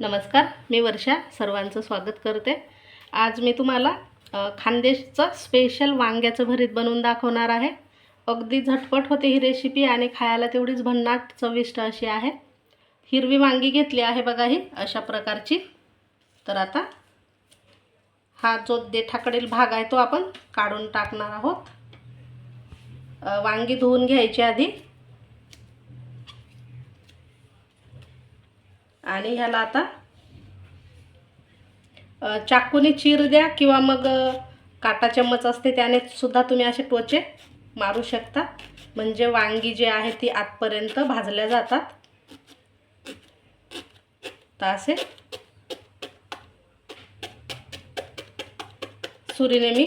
नमस्कार मी वर्षा सर्वांचं स्वागत करते. आज मी तुम्हाला खानदेशचं स्पेशल वांग्याचं भरीत बनवून दाखवणार आहे. अगदी झटपट होते ही रेसिपी आणि खायला तेवढीच भन्नाट चविष्ट अशी आहे. हिरवी वांगी घेतली आहे बघा ही अशा प्रकारची. तर आता हा जो देठाकडील भाग आहे तो आपण काढून टाकणार आहोत. वांगी धुवून घ्यायची आधी. आणि ह्याला आता चाकूने चीर द्या किंवा मग काटा चम्मच असते त्याने सुद्धा तुम्ही असे टोचे मारू शकता. म्हणजे वांगी जी आहे ती आतपर्यंत भाजल्या जातात. तर असे. सुरीने मी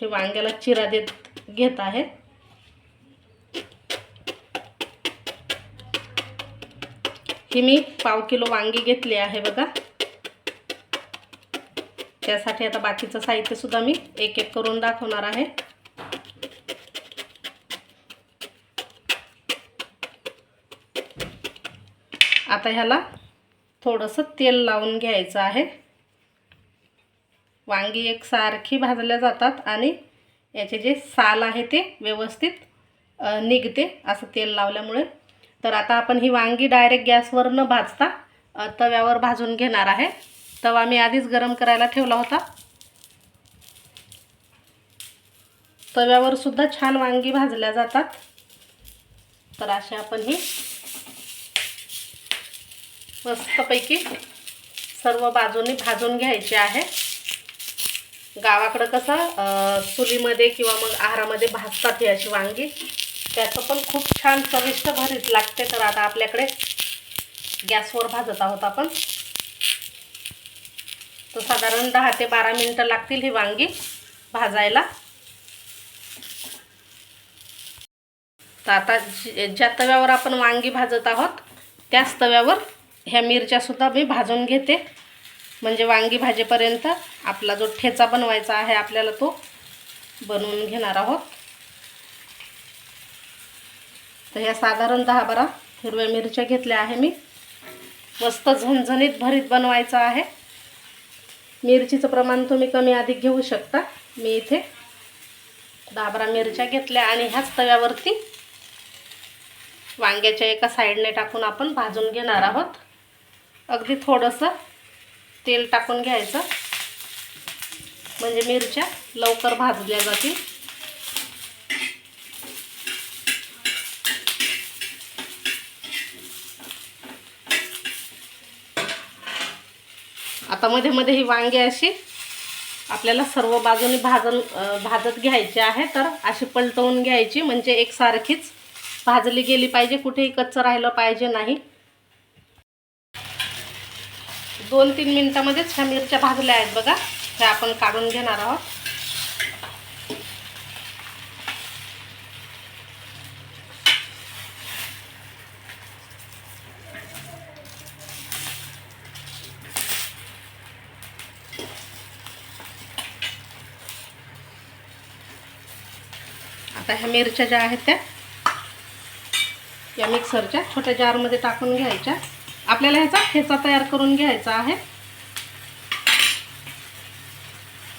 हे वांग्याला चिरा देत घेत आहे. की मी पाव किलो वांगी घेतली आहे बघा. त्यासाठी आता बाकीचं साहित्य सुद्धा मी एक एक करून दाखवणार आहे. आता ह्याला थोडंसं तेल लावून घ्यायचं आहे. वांगी एक सारखी भाजल्या जातात आणि याचे जे साल आहे ते व्यवस्थित निघते असं तेल लावल्यामुळे. तर आता आपण ही वांगी डायरेक्ट गॅसवर न भाजता तव्यावर भाजून घेणार आहे. तवा मी आधीच गरम करायला ठेवला होता. तव्यावर सुद्धा छान वांगी भाजल्या जातात. तर अशी आपण ही मस्तपैकी सर्व बाजूनी भाजून घ्यायचे आहे. गावाकडं कसं चुलीमध्ये किंवा मग आहारामध्ये भाजतात ही अशी वांगी. त्याचं पण खूप छान चविष्ट भरीत लागते. तर आता आपल्याकडे गॅसवर भाजत आहोत आपण. तर साधारण दहा ते बारा मिनटं लागतील ही वांगी भाजायला. तर आता ज्या तव्यावर आपण वांगी भाजत आहोत त्याच तव्यावर ह्या मिरच्यासुद्धा मी भाजून घेते. म्हणजे वांगी भाजेपर्यंत आपला जो ठेचा बनवायचा आहे आपल्याला तो बनवून घेणार आहोत. तर ह्या साधारण दहा बारा हिरव्या मिरच्या घेतल्या आहे मी. मस्त झणझणीत भरीत बनवायचं आहे. मिरचीचं प्रमाण तुम्ही कमी अधिक घेऊ शकता. मी इथे दहा बारा मिरच्या घेतल्या आणि ह्याच तव्यावरती वांग्याच्या एका साईडने टाकून आपण भाजून घेणार आहोत. अगदी थोडंसं तेल टाकून घ्यायचं. म्हणजे मिरच्या लवकर भाजल्या जातील. आता मध्ये मध्ये ही वांगी अशी आपल्याला सर्व बाजूने भाजून भाजत घ्यायची आहे. तर अशी पलटवून घ्यायची. म्हणजे एकसारखीच भाजली गेली पाहिजे. कुठेही कच्चं राहिलं पाहिजे नाही. दोन तीन मिनटामध्येच ह्या मिरच्या भाजल्या आहेत बघा. ह्या आपण काढून घेणार आहोत. आता ह्या मिरच्या ज्या आहेत त्या या मिक्सरच्या छोट्या जारमध्ये टाकून घ्यायच्या. आपल्याला ह्याचा ठेचा तयार करून घ्यायचा आहे.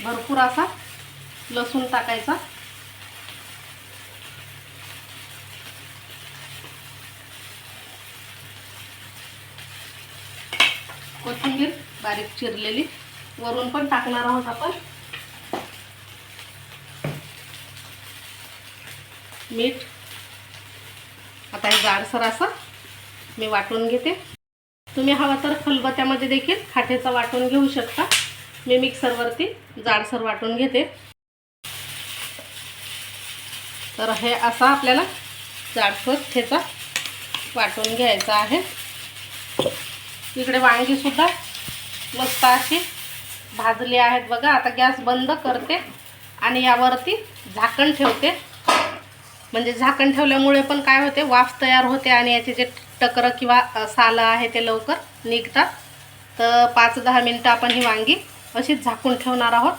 भरपूर असा लसूण टाकायचा. कोथिंबीर बारीक चिरलेली. वरून पण टाकणार आहोत आपण. मीठ. आता हे जाडसर असं मी वाटून घेते. तुम्ही हवा तर खलबत्यामध्ये देखील खाठेचा वाटून घेऊ शकता. मी मिक्सरवरती जाडसर वाटून घेते. तर हे असा आपल्याला जाडसर ठेचा वाटून घ्यायचा आहे. इकडे वांगीसुद्धा मस्त अशी भाजली आहेत बघा. आता गॅस बंद करते आणि यावरती झाकण ठेवते. म्हणजे झाकण ठेवल्यामुळे पण काय होते? वाफ तयार होते आणि याचे जे टकरं किंवा सालं आहे ते लवकर निघतात. तर पाच दहा मिनटं आपण ही वांगी अशीच झाकून ठेवणार आहोत.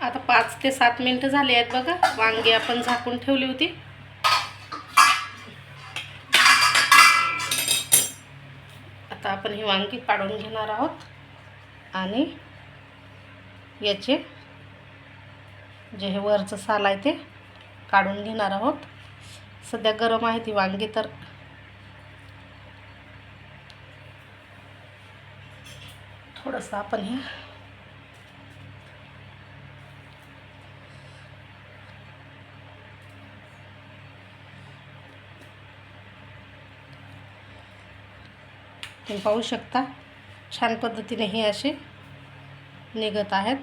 आता पाच ते सात मिनटं झाली आहेत बघा वांगी आपण झाकून ठेवली होती. आता आपण ही वांगी काढून घेणार आहोत आणि याचे जे हे वरचं साल आहे ते काढून घेणार आहोत. सध्या गरम आहे ती वांगी तर. थोडंसं आपण हे तुम्ही पाहू शकता. छान पद्धतीने हे असे निघत आहेत.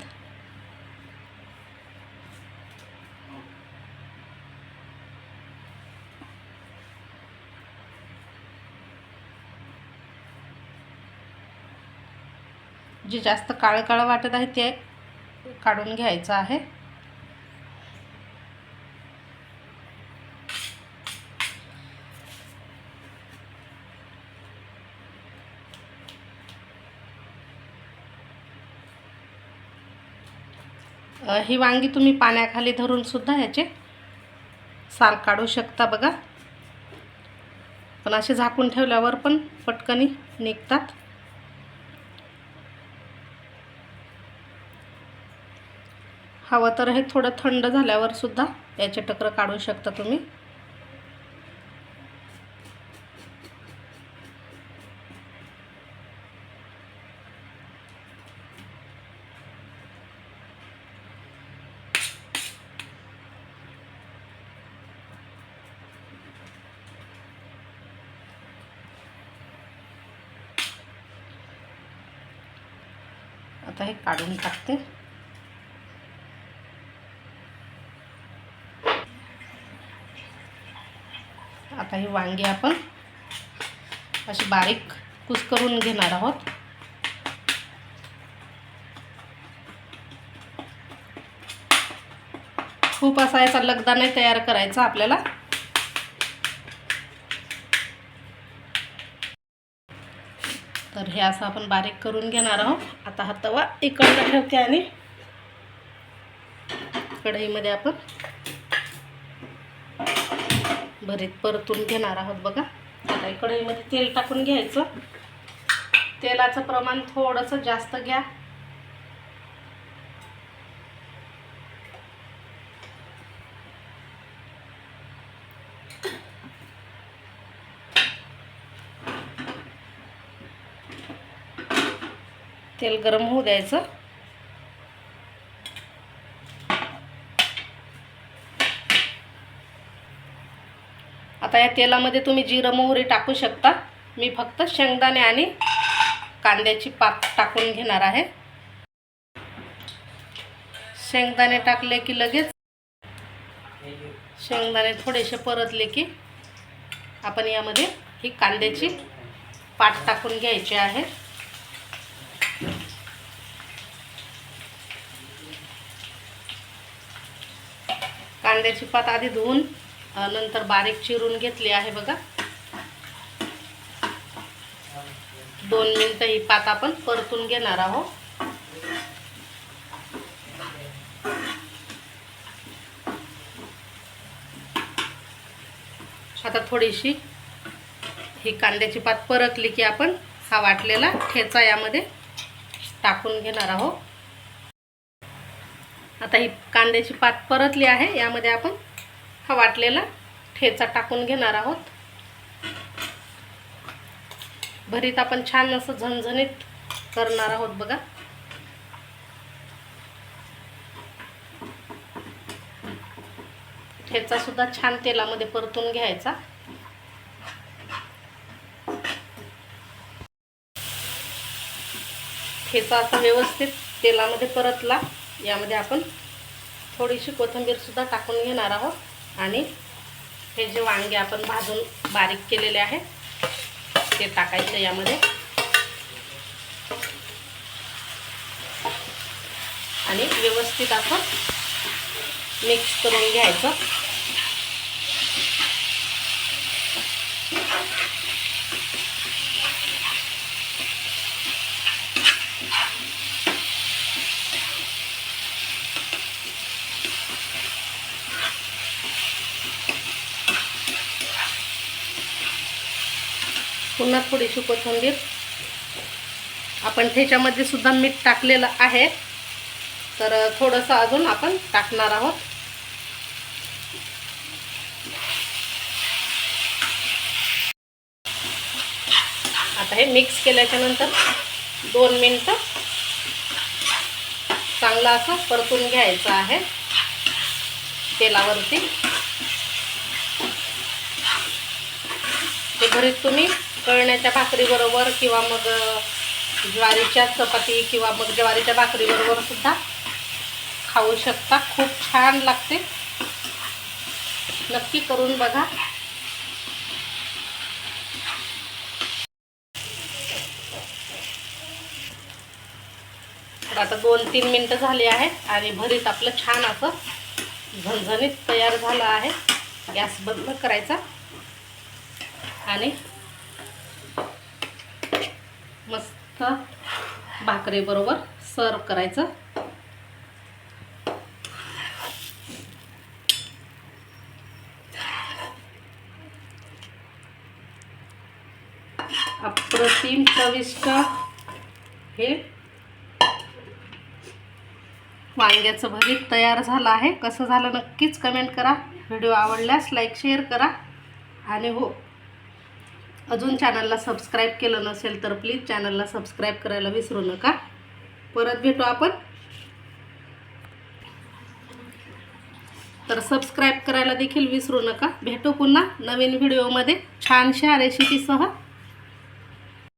जे जास्त काळं काळं वाटत आहे ते काढून घ्यायचं आहे. ही वांगी तुम्ही पाण्याखाली धरून सुद्धा ह्याचे साल काढू शकता बघा. पण असे झाकून ठेवल्यावर पण पटकनी निघतात. हवं तर हे थोडं थंड झाल्यावर सुद्धा याचे टकर काढू शकता तुम्ही. आता हे काढून टाकते. आता वांगे आपण अशी बारीक कुस करून घेणार आहोत. खूप असा याचा लगदा नाही तयार करायचा आपल्याला. तर हे असं आपण बारीक करून घेणार आहोत. आता हा तवा इकडला ठेवते आणि कढईमध्ये आपण भरीत परतून घेणार आहोत बघा. आता कढईमध्ये तेल टाकून घ्यायचं. तेलाचं प्रमाण थोडंसं जास्त घ्या. तेल गरम होऊ द्यायचं. आता या तेलामध्ये तुम्ही जिरं मोहरी टाकू शकता. मी फक्त शेंगदाणे आणि कांद्याची पात टाकून घेणार आहे. शेंगदाणे टाकले की लगेच शेंगदाणे थोडेसे परतले की आपण यामध्ये ही कांद्याची पात टाकून घ्यायची आहे. कांद्याची पात आधी धुवून नंतर बारीक चिरून घेतली आहे बघा. दोन मिनटं ही पात आपण परतून घेणार आहोत. आता थोडीशी ही कांद्याची पात परतली की आपण हा वाटलेला ठेचा यामध्ये टाकून घेणार आहोत. आता ही कांद्याची पात परतली आहे यामध्ये आपण हा वाटलेला ठेचा टाकून घेणार आहोत. भरीत आपण छान असं झणझणीत करणार आहोत बघा. ठेचा सुद्धा छान तेलामध्ये परतून घ्यायचा. ठेचा असा व्यवस्थित तेलामध्ये परतला. यामध्ये आपण थोडीशी कोथिंबीर सुद्धा टाकून घेणार आहोत. आणि हे जे वांगे आपण भाजून बारीक केलेले आहे ते टाकायचं यामध्ये. आणि व्यवस्थित आपण मिक्स करून घ्यायचं. पुन्हा थोडीशी कोथिंबीर. आपण त्याच्यामध्ये सुद्धा मीठ टाकलेलं आहे. तर थोडंसं अजून आपण टाकणार आहोत. आता हे मिक्स केल्याच्यानंतर दोन मिनटं चांगलं असं परतून घ्यायचं आहे तेलावरती. ते भरीत तुम्ही कळण्याच्या भाकरीबरोबर किंवा मग ज्वारीच्या चपाती किंवा मग ज्वारीच्या भाकरीबरोबर सुद्धा खाऊ शकता. खूप छान लागते. नक्की करून बघा. तर आता दोन तीन मिनटं झाली आहेत आणि भरीत आपलं छान असं झणझणीत तयार झालं आहे. गॅस बंद करायचा. आणि मस्त भाकरीबरोबर सर्व करायचं. अप्रतिम चविष्ट हे वांग्याचं भरीत तयार झालं आहे. कसं झालं नक्कीच कमेंट करा. व्हिडिओ आवडल्यास लाईक शेअर करा. आणि हो अजून चॅनलला सबस्क्राईब केलं नसेल तर प्लीज चॅनलला सबस्क्राईब करायला विसरू नका. परत भेटू आपण. तर सबस्क्राईब करायला देखील विसरू नका. भेटू पुन्हा नवीन व्हिडिओमध्ये. छानशा रेसिपीसह.